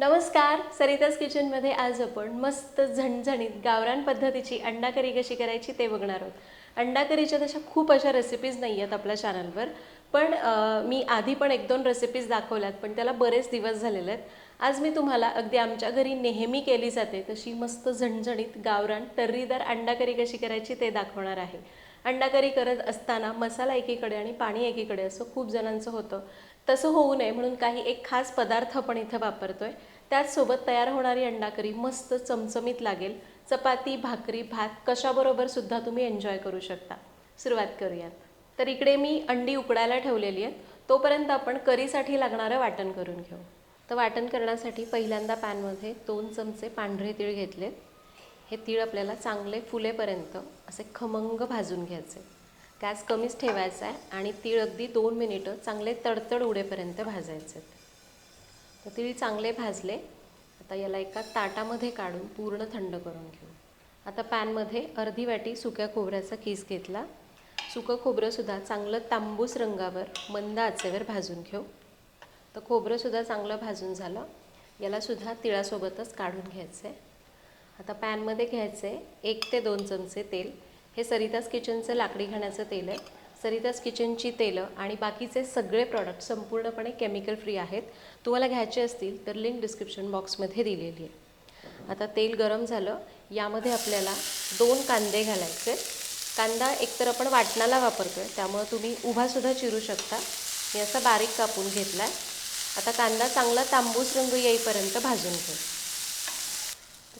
नमस्कार सरिताज किचनमध्ये आज आपण मस्त झणझणीत गावरान पद्धतीची अंडा करी कशी करायची ते बघणार आहोत. अंडा करीच्या तशा खूप अशा रेसिपीज नाही आहेत आपल्या चॅनलवर पण मी आधी पण एक दोन रेसिपीज दाखवल्यात पण त्याला बरेच दिवस झालेले आहेत. आज मी तुम्हाला अगदी आमच्या घरी नेहमी केली जाते तशी मस्त झणझणीत गावरान तर्रीदार अंडा करी कशी करायची ते दाखवणार आहे. अंडा करी करत असताना मसाला एकीकडे आणि पाणी एकीकडे असं खूप जणांचं होतं. तसं होऊ नये म्हणून काही एक खास पदार्थ आपण इथं वापरतो आहे त्याचसोबत तयार होणारी अंडा करी मस्त चमचमीत लागेल. चपाती भाकरी भात कशाबरोबर सुद्धा तुम्ही एन्जॉय करू शकता. सुरुवात करूयात. तर इकडे मी अंडी उकडायला ठेवलेली आहेत. तोपर्यंत आपण करीसाठी लागणारं वाटण करून घेऊ. तर वाटण करण्यासाठी पहिल्यांदा पॅनमध्ये दोन चमचे पांढरे तीळ घेतलेत. हे तीळ आपल्याला चांगले फुलेपर्यंत असे खमंग भाजून घ्यायचे. गॅस कमीच ठेवायचा आहे आणि तीळ अगदी दोन मिनिटं चांगले तडतड उडेपर्यंत भाजायचे तर तीळ चांगले भाजले. आता याला एका ताटामध्ये काढून पूर्ण थंड करून घेऊ. आता पॅनमध्ये अर्धी वाटी सुक्या खोबऱ्याचा किस घेतला. सुकं खोबरंसुद्धा चांगलं तांबूस रंगावर मंद आचेवर भाजून घेऊ. तर खोबरंसुद्धा चांगलं भाजून झालं. यालासुद्धा तिळासोबतच काढून घ्यायचं. आहे आता पॅनमध्ये घ्यायचं आहे एक ते दोन चमचे तेल. हे सरिताज किचनचं लाकडी घाण्याचं तेल आहे. सरिताज किचनची तेलं आणि बाकीचे सगळे प्रॉडक्ट संपूर्णपणे केमिकल फ्री आहेत. तुम्हाला घ्यायचे असतील तर लिंक डिस्क्रिप्शन बॉक्समध्ये दिलेली आहे. आता तेल गरम झालं. यामध्ये आपल्याला दोन कांदे घालायचे. कांदा एकतर आपण वाटणाला वापरतो आहे त्यामुळं तुम्ही उभासुद्धा चिरू शकता. मी असा बारीक कापून घेतला आहे आता कांदा चांगला तांबूस रंग येईपर्यंत भाजून घेऊ.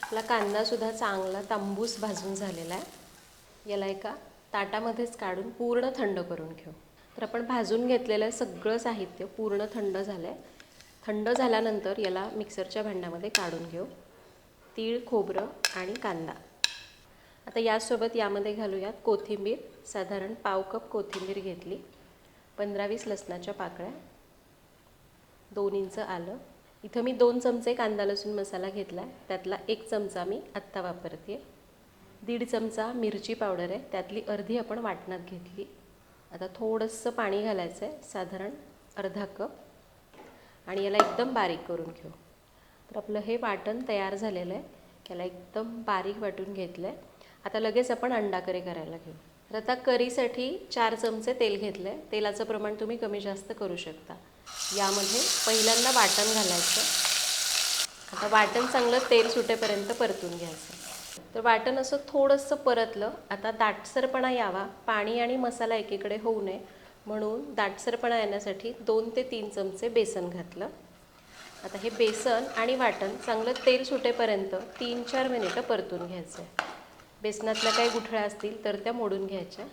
आपला कांदासुद्धा चांगला तांबूस भाजून झालेला आहे. याला एका ताटामध्येच काढून पूर्ण थंड करून घेऊ. तर आपण भाजून घेतलेलं सगळं साहित्य पूर्ण थंड झालं आहे थंड झाल्यानंतर याला मिक्सरच्या भांड्यामध्ये काढून घेऊ. तीळ खोबरं आणि कांदा. आता यासोबत यामध्ये घालूयात कोथिंबीर. साधारण पाव कप कोथिंबीर घेतली. पंधरा वीस लसणाच्या पाकळ्या. दोन इंच आलं. इथं मी दोन चमचे कांदा लसूण मसाला घेतला आहे त्यातला एक चमचा मी आत्ता वापरते दीड चमचा मिरची पावडर आहे. त्यातली अर्धी आपण वाटणात घेतली. आता थोडंसं पाणी घालायचं आहे. साधारण अर्धा कप. आणि याला एकदम बारीक करून घेऊ. तर आपलं हे वाटण तयार झालेलं आहे. याला एकदम बारीक वाटून घेतलं आहे आता लगेच आपण अंडा करी करायला घेऊ. तर आता करीसाठी चार चमचे तेल घेतलं आहे तेलाचं प्रमाण तुम्ही कमी जास्त करू शकता. यामध्ये पहिल्यांदा वाटण घालायचं. आता वाटण चांगलं तेल सुटेपर्यंत परतून घ्यायचं. तर वाटण असं थोडंसं परतलं. आता दाटसरपणा यावा. पाणी आणि मसाला एकीकडे होऊ नये. म्हणून दाटसरपणा येण्यासाठी दोन ते तीन चमचे बेसन घातलं. आता हे बेसन आणि वाटण चांगलं तेल सुटेपर्यंत तीन चार मिनिटं परतून घ्यायचं आहे बेसनातल्या काही गुठळ्या असतील तर त्या मोडून घ्यायच्या.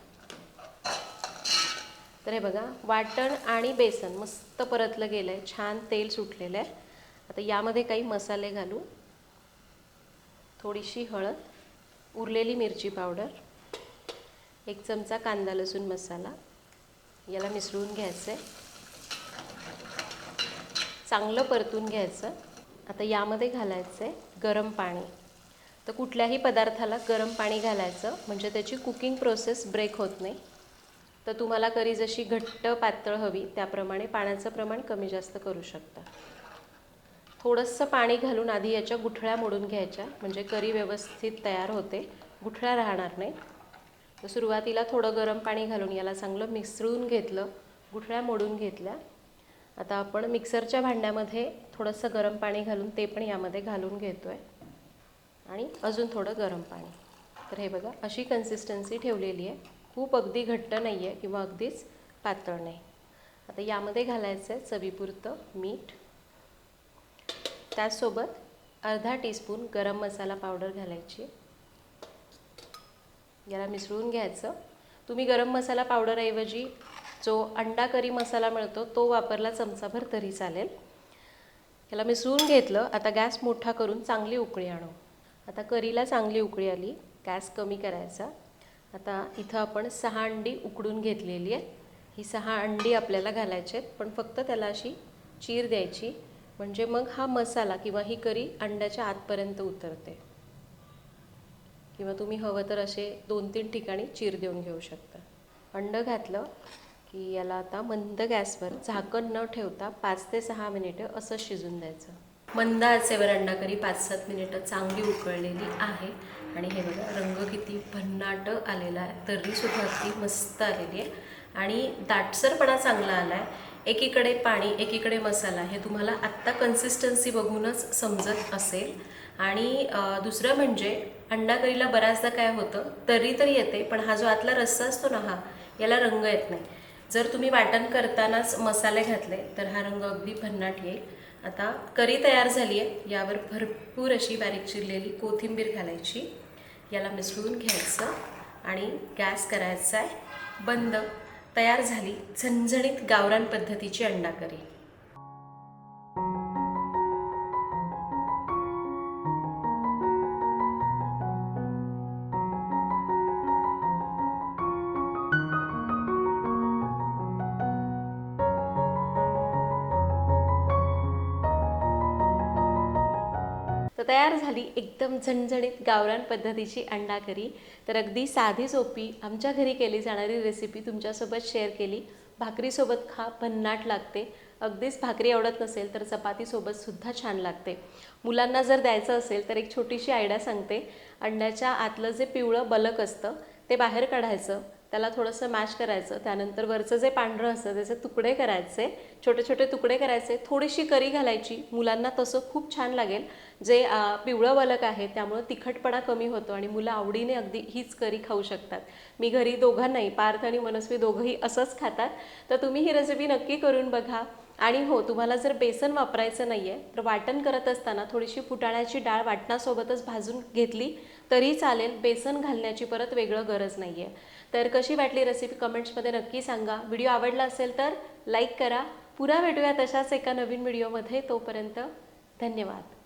तर हे बघा वाटण आणि बेसन मस्त परतलं गेलं आहे छान तेल सुटलेलं आहे आता यामध्ये काही मसाले घालू. थोडीशी हळद उरलेली मिरची पावडर एक चमचा कांदा लसूण मसाला याला मिसळून घ्यायचं आहे चांगलं परतून घ्यायचं. आता यामध्ये घालायचं आहे गरम पाणी. तर कुठल्याही पदार्थाला गरम पाणी घालायचं म्हणजे त्याची कुकिंग प्रोसेस ब्रेक होत नाही. तर तुम्हाला करी जशी घट्ट पातळ हवी त्याप्रमाणे पाण्याचं प्रमाण कमी जास्त करू शकता. थोडंसं पाणी घालून आधी याच्या गुठळ्या मोडून घ्यायच्या. म्हणजे करी व्यवस्थित तयार होते. गुठळ्या राहणार नाही तर सुरुवातीला थोडं गरम पाणी घालून याला चांगलं मिसळून घेतलं. गुठळ्या मोडून घेतल्या. आता आपण मिक्सरच्या भांड्यामध्ये थोडंसं गरम पाणी घालून ते पण यामध्ये घालून घेतो आहे आणि अजून थोडं गरम पाणी. तर हे बघा अशी कन्सिस्टन्सी ठेवलेली आहे. खूप अगदी घट्ट नाही आहे किंवा अगदीच पातळ नाही. आता यामध्ये घालायचं आहे चवीपुरतं मीठ. त्याचसोबत अर्धा टीस्पून गरम मसाला पावडर घालायची. याला मिसळून घ्यायचं. तुम्ही गरम मसाला पावडरऐवजी जो अंडा करी मसाला मिळतो तो वापरला चमचाभर तरी चालेल. याला मिसळून घेतलं आता गॅस मोठा करून चांगली उकळी आणू. आता करीला चांगली उकळी आली गॅस कमी करायचा. आता इथं आपण सहा अंडी उकडून घेतलेली आहे. ही सहा अंडी आपल्याला घालायची आहेत पण फक्त त्याला अशी चीर द्यायची. म्हणजे मग हा मसाला किंवा ही करी अंड्याच्या आतपर्यंत उतरते. किंवा तुम्ही हवं तर असे दोन तीन ठिकाणी चीर देऊन घेऊ शकता. अंड घातलं की याला आता मंद गॅसवर झाकण न ठेवता पाच ते सहा मिनिटं असं शिजून द्यायचं. मंद आचेवर अंडा करी पाच सात मिनिटं चांगली उकळलेली आहे. आणि हे बघा रंग किती भन्नाट आलेला आहे. तरीसुद्धा अगदी मस्त आलेली आहे. आणि दाटसरपणा चांगला आला आहे एकीकडे पाणी एकीकडे मसाला हे तुम्हाला आत्ता कन्सिस्टन्सी बघूनच समजत असेल. आणि दुसरं म्हणजे अंडा करीला बऱ्याचदा काय होतं तरी तर येते पण हा जो आतला रस्सा असतो ना हा याला रंग येत नाही. जर तुम्ही वाटण करतानाच मसाले घातले तर हा रंग अगदी भन्नाट येईल. आता करी तयार झाली आहे यावर भरपूर अशी बारीक चिरलेली कोथिंबीर घालायची. याला मिसळून घ्यायचं आणि गॅस करायचा आहे बंद. तयार झाली झणझणीत गावरान पद्धतीची अंडाकरी तयार झाली एकदम झणझणीत गावरान पद्धतीची अंडा करी तर अगदी साधी सोपी आमच्या घरी केली जाणारी रेसिपी तुमच्यासोबत शेअर केली. भाकरीसोबत खा भन्नाट लागते. अगदीच भाकरी आवडत नसेल तर चपातीसोबत सुद्धा छान लागते. मुलांना जर द्यायचं असेल तर एक छोटीशी आयडिया सांगते. अंड्याच्या आतलं जे पिवळं बलक असतं ते बाहेर काढायचं. त्याला थोडंसं मॅश करायचं त्यानंतर वरचं जे पांढरं असतं त्याचे तुकडे करायचे छोटे छोटे तुकडे करायचे थोडीशी करी घालायची मुलांना तसं खूप छान लागेल. जे पिवळं वलक आहे त्यामुळं तिखटपणा कमी होतो आणि मुलं आवडीने अगदी हीच करी खाऊ शकतात. मी घरी दोघांनाही पार्थ आणि मनस्वी दोघंही असंच खातात. तर तुम्ही ही रेसिपी नक्की करून बघा. आणि हो तुम्हाला जर बेसन वापरायचं नाही आहे तर वाटण करत असताना थोडीशी फुटाण्याची डाळ वाटणासोबतच भाजून घेतली तरी चालेल. बेसन घालण्याची परत वेगळं गरज नाही आहे तर कशी वाटली रेसिपी कमेंट्समध्ये नक्की सांगा. व्हिडिओ आवडला असेल तर लाईक करा. पुन्हा भेटूया तशाच एका नवीन व्हिडिओमध्ये तोपर्यंत धन्यवाद.